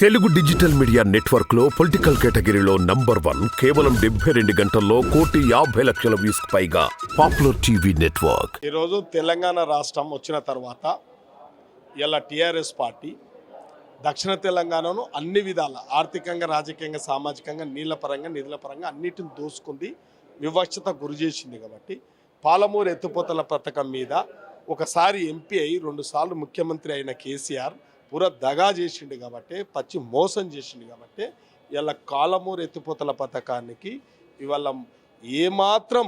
Telugu digital media నెట్వర్క్లో political కేటగిరీలో number one కేవలం డెబ్బై రెండు గంటల్లో కోటి యాభై లక్షల వ్యూస్ పైగా పాపులర్ టీవీ నెట్వర్క్. ఈరోజు తెలంగాణ రాష్ట్రం వచ్చిన తర్వాత ఇలా టీఆర్ఎస్ పార్టీ దక్షిణ తెలంగాణను అన్ని విధాల ఆర్థికంగా రాజకీయంగా సామాజికంగా నీళ్ళ పరంగా నిధుల పరంగా అన్నిటిని దోసుకుంది వివక్షత గురి చేసింది కాబట్టి పాలమూరు ఎత్తుపోతల పథకం మీద ఒకసారి ఎంపీ అయి రెండుసార్లు ముఖ్యమంత్రి అయిన కేసీఆర్ పూర దగా చేసిండు కాబట్టి పచ్చి మోసం చేసిండు కాబట్టి ఇవాళ కాలమూరు ఎత్తిపోతల పథకానికి ఇవాళ ఏమాత్రం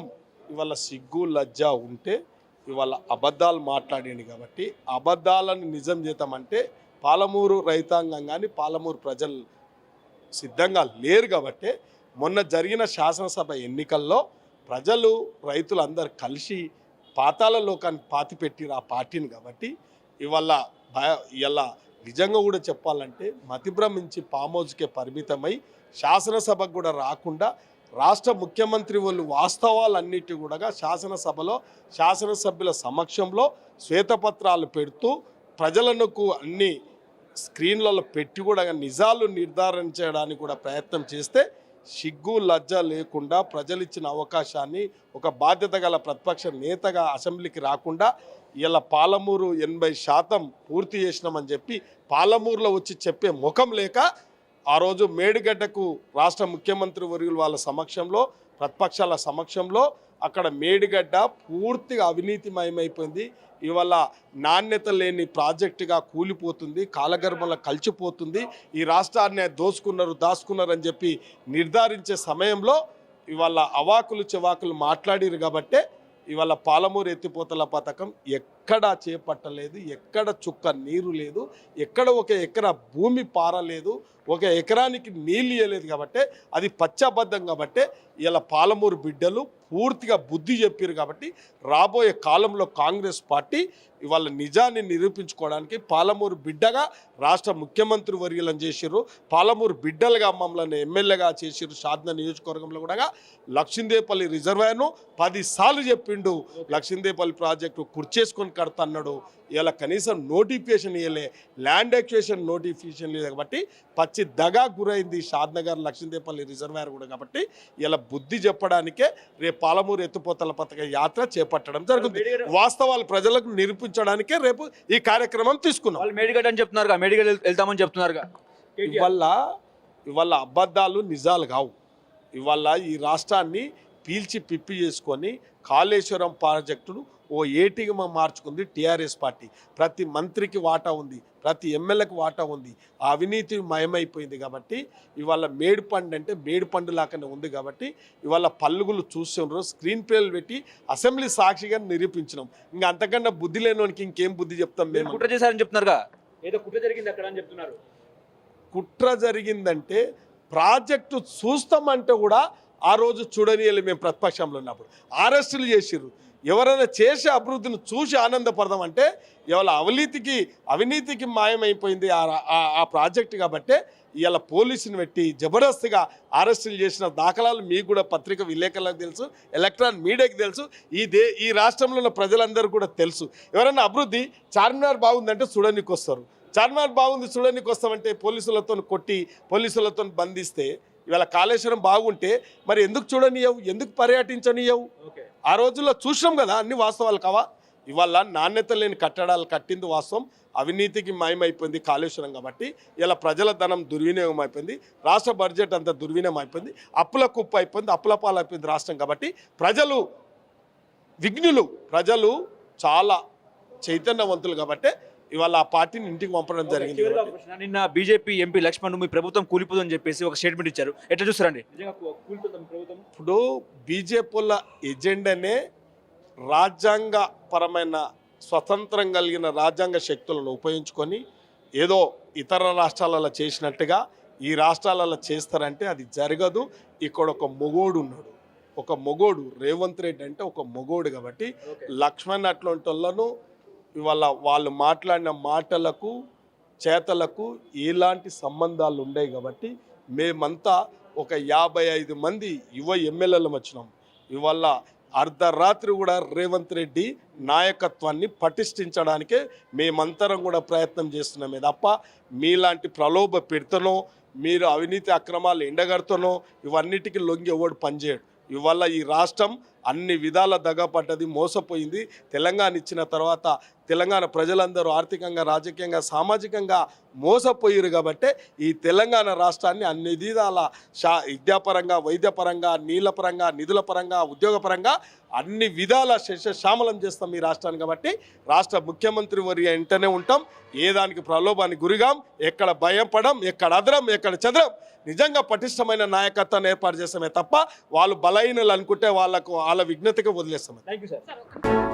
ఇవాళ సిగ్గు లజ్జ ఉంటే ఇవాళ అబద్ధాలు మాట్లాడింది కాబట్టి అబద్ధాలను నిజం చేద్దామంటే పాలమూరు రైతాంగం కానీ పాలమూరు ప్రజలు సిద్ధంగా లేరు కాబట్టి మొన్న జరిగిన శాసనసభ ఎన్నికల్లో ప్రజలు రైతులందరూ కలిసి పాతాల లోకాన్ని పాతిపెట్టిన ఆ పార్టీని కాబట్టి ఇవాళ భయ ఇలా నిజంగా కూడా చెప్పాలంటే మతిభ్రమించి పామోజుకే పరిమితమై శాసనసభకు కూడా రాకుండా రాష్ట్ర ముఖ్యమంత్రి వాళ్ళు వాస్తవాలన్నిటి కూడా శాసనసభలో శాసనసభ్యుల సమక్షంలో శ్వేతపత్రాలు పెడుతూ ప్రజలకు అన్ని స్క్రీన్లలో పెట్టి కూడా నిజాలు నిర్ధారణ చేయడానికి కూడా ప్రయత్నం చేస్తే సిగ్గు లజ్జ లేకుండా ప్రజలు ఇచ్చిన అవకాశాన్ని ఒక బాధ్యత గల ప్రతిపక్ష నేతగా అసెంబ్లీకి రాకుండా ఇలా పాలమూరు ఎనభై శాతం పూర్తి చేసినామని చెప్పి పాలమూరులో వచ్చి చెప్పే ముఖం లేక ఆ రోజు మేడిగడ్డకు రాష్ట్ర ముఖ్యమంత్రి వర్యులు వాళ్ళ సమక్షంలో ప్రతిపక్షాల సమక్షంలో అక్కడ మేడిగడ్డ పూర్తిగా అవినీతిమయమైపోయింది. ఇవాళ నాణ్యత లేని ప్రాజెక్టుగా కూలిపోతుంది కాలగర్భంలో కలిసిపోతుంది ఈ రాష్ట్రాన్ని దోసుకున్నారు దాచుకున్నారు అని చెప్పి నిర్ధారించే సమయంలో ఇవాళ అవాకులు చెవాకులు మాట్లాడిరు కాబట్టే ఇవాళ పాలమూరు ఎత్తిపోతల పథకం ఎక్కడా చేపట్టలేదు ఎక్కడ చుక్క నీరు లేదు ఎక్కడ ఒక ఎకరా భూమి పారలేదు ఒక ఎకరానికి నీళ్ళు ఇవ్వలేదు కాబట్టి అది పచ్చబద్ధం కాబట్టి ఇలా పాలమూరు బిడ్డలు పూర్తిగా బుద్ధి చెప్పారు కాబట్టి రాబోయే కాలంలో కాంగ్రెస్ పార్టీ ఇవాళ నిజాన్ని నిరూపించుకోవడానికి పాలమూరు బిడ్డగా రాష్ట్ర ముఖ్యమంత్రి వర్యులను చేసిర్రు పాలమూరు బిడ్డలుగా మమ్మల్ని ఎమ్మెల్యేగా చేసిర్రు సాధన నియోజకవర్గంలో కూడా లక్ష్మీదేపల్లి రిజర్వాయర్ను పదిసార్లు చెప్పిండు లక్ష్మీదేపల్లి ప్రాజెక్టు కుర్చేసుకొని కడతన్నాడు ఇలా కనీసం నోటిఫికేషన్ ఇవ్వలే ల్యాండ్ ఎక్వేషన్ నోటిఫికేషన్ లేదు కాబట్టి పచ్చి దగా గురైంది షాద్నగర్ లక్ష్మీదేపల్లి రిజర్వాయర్ కూడా కాబట్టి ఇలా బుద్ధి చెప్పడానికే రేపు పాలమూరు ఎత్తుపోతల పథక యాత్ర చేపట్టడం జరుగుతుంది. వాస్తవాలు ప్రజలకు నిరూపించడానికే రేపు ఈ కార్యక్రమం తీసుకున్నాం. వాళ్ళు మేడిగడ్డ అని చెప్తున్నారు మేడిగడ్డ వెళ్తామని చెప్తున్నారుగా. ఇవల్ల ఇవాళ అబద్ధాలు నిజాలు కావు. ఇవాళ ఈ రాష్ట్రాన్ని పీల్చి పిప్పి చేసుకొని కాళేశ్వరం ప్రాజెక్టును ఓ ఏటీగా మార్చుకుంది టీఆర్ఎస్ పార్టీ. ప్రతి మంత్రికి వాటా ఉంది ప్రతి ఎమ్మెల్యేకి వాటా ఉంది. ఆ అవినీతి మయమైపోయింది కాబట్టి ఇవాళ మేడిపండు అంటే మేడిపండు లాగానే ఉంది కాబట్టి ఇవాళ పల్లుగులు చూస్తున్నారు. స్క్రీన్ ప్లేలు పెట్టి అసెంబ్లీ సాక్షిగా నిరూపించినాం. ఇంకా అంతకన్నా బుద్ధి లేనివానికి ఇంకేం బుద్ధి చెప్తాం మేము? కుట్ర చేశారని చెప్తున్నారుగా? ఏదో కుట్ర జరిగింది అక్కడ అని చెప్తున్నారు. కుట్ర జరిగిందంటే ప్రాజెక్టు చూస్తామంటే కూడా ఆ రోజు చూడనీయాలి మేము ప్రతిపక్షంలో ఉన్నప్పుడు. అరెస్టులు చేసిర్రు. ఎవరైనా చేసే అభివృద్ధిని చూసి ఆనందపడదాం అంటే ఇవాళ అవినీతికి అవినీతికి మాయమైపోయింది ఆ ఆ- ఆ ప్రాజెక్టు ఇవాళ పోలీసుని పెట్టి జబర్దస్త్గా అరెస్టులు చేసిన దాఖలాలు మీకు కూడా పత్రిక విలేకరులకు తెలుసు ఎలక్ట్రానిక్ మీడియాకి తెలుసు ఈ దే ఈ రాష్ట్రంలో ఉన్న ప్రజలందరూ కూడా తెలుసు. ఎవరైనా అభివృద్ధి చార్మినార్ బాగుందంటే చూడడానికి వస్తారు చార్మినార్ బాగుంది చూడడానికి వస్తామంటే పోలీసులతో కొట్టి పోలీసులతో బంధిస్తే ఇవాళ కాళేశ్వరం బాగుంటే మరి ఎందుకు చూడనియవు? ఎందుకు పర్యటించనియవు? ఆ రోజుల్లో చూసినాం కదా అన్ని వాస్తవాలు కావా? ఇవాళ నాణ్యత లేని కట్టడాలు కట్టింది వాస్తవం. అవినీతికి మయమైపోయింది కాళేశ్వరం కాబట్టి ఇలా ప్రజల ధనం దుర్వినియోగం అయిపోయింది. రాష్ట్ర బడ్జెట్ అంతా దుర్వినియోగం అయిపోయింది. అప్పుల కుప్ప అయిపోయింది అప్పుల పాలు అయిపోయింది రాష్ట్రం కాబట్టి ప్రజలు విఘ్నులు ప్రజలు చాలా చైతన్యవంతులు కాబట్టి ఇవాళ ఆ పార్టీని ఇంటికి పంపడం జరిగింది. నిన్న బీజేపీ ఎంపీ లక్ష్మణ్ మీ ప్రభుత్వం కూలిపోతుందని చెప్పేసి ఒక స్టేట్మెంట్ ఇచ్చారు. ఎట్లా చూస్తారండి? ఇప్పుడు బీజేపీల ఎజెండానే రాజ్యాంగ పరమైన స్వతంత్రం కలిగిన రాజ్యాంగ శక్తులను ఉపయోగించుకొని ఏదో ఇతర రాష్ట్రాలలో చేసినట్టుగా ఈ రాష్ట్రాలలో చేస్తారంటే అది జరగదు. ఇక్కడ ఒక మొగోడు ఉన్నాడు. ఒక మొగోడు రేవంత్ రెడ్డి అంటే ఒక మొగోడు కాబట్టి. లక్ష్మణ్ అట్లాంటి వాళ్ళను ఇవాళ వాళ్ళు మాట్లాడిన మాటలకు చేతలకు ఎలాంటి సంబంధాలు ఉండేవి కాబట్టి మేమంతా ఒక యాభై ఐదు మంది యువ ఎమ్మెల్యేలు వచ్చినాం. ఇవాళ అర్ధరాత్రి కూడా రేవంత్ రెడ్డి నాయకత్వాన్ని పటిష్ఠించడానికే మేమంతరం కూడా ప్రయత్నం చేస్తున్నామే తప్ప మీలాంటి ప్రలోభ పెడుతనో మీరు అవినీతి అక్రమాలు ఎండగడుతనో ఇవన్నిటికీ లొంగి ఎవడు పనిచేయడు. ఇవాళ ఈ రాష్ట్రం అన్ని విధాల దగ్గపడ్డది మోసపోయింది. తెలంగాణ ఇచ్చిన తర్వాత తెలంగాణ ప్రజలందరూ ఆర్థికంగా రాజకీయంగా సామాజికంగా మోసపోయారు కాబట్టే ఈ తెలంగాణ రాష్ట్రాన్ని అన్ని విధాల శా విద్యాపరంగా వైద్యపరంగా నీళ్ళ పరంగా నిధుల పరంగా ఉద్యోగపరంగా అన్ని విధాల శశ్యశ్యామలం చేస్తాం ఈ రాష్ట్రాన్ని కాబట్టి రాష్ట్ర ముఖ్యమంత్రి వరి వెంటనే ఉంటాం. ఏ దానికి ప్రలోభానికి గురిగాం ఎక్కడ భయపడం ఎక్కడ అదరం ఎక్కడ చదరం నిజంగా పటిష్టమైన నాయకత్వాన్ని ఏర్పాటు చేస్తామే తప్ప వాళ్ళు బలహీనలు అనుకుంటే వాళ్ళకు వాళ్ళ విఘ్నతగా వదిలేస్తాం థ్యాంక్ యూ సార్